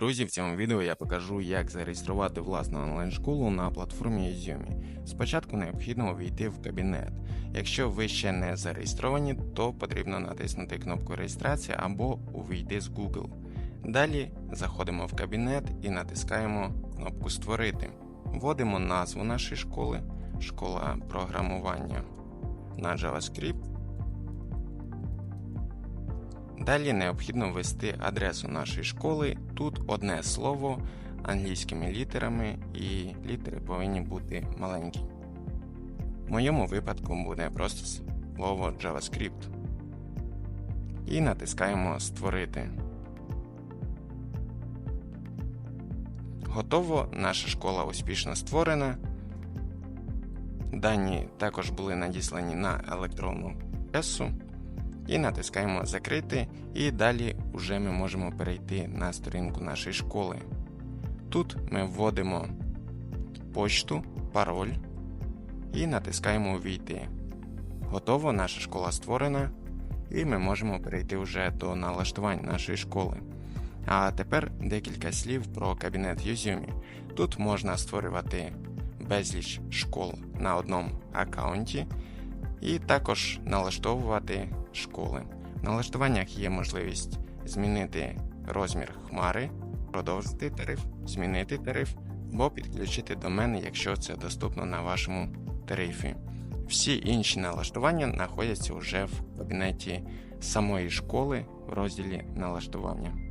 Друзі, в цьому відео я покажу, як зареєструвати власну онлайн-школу на платформі Udemy. Спочатку необхідно увійти в кабінет. Якщо ви ще не зареєстровані, то потрібно натиснути кнопку реєстрації або увійти з Google. Далі заходимо в кабінет і натискаємо кнопку Створити. Вводимо назву нашої школи, школа програмування на JavaScript. Далі необхідно ввести адресу нашої школи. Тут одне слово англійськими літерами, і літери повинні бути маленькі. В моєму випадку буде просто слово JavaScript. І натискаємо Створити. Готово, наша школа успішно створена. Дані також були надіслані на електронну пресу. І натискаємо Закрити, і далі вже ми можемо перейти на сторінку нашої школи. Тут ми вводимо почту, пароль і натискаємо Увійти. Готово, наша школа створена, і ми можемо перейти вже до налаштувань нашої школи. А тепер декілька слів про кабінет Юзюмі. Тут можна створювати безліч школ на одному аккаунті і також налаштовувати школи. В налаштуваннях є можливість змінити розмір хмари, продовжити тариф, змінити тариф або підключити до мене, якщо це доступно на вашому тарифі. Всі інші налаштування знаходяться вже в кабінеті самої школи в розділі налаштування.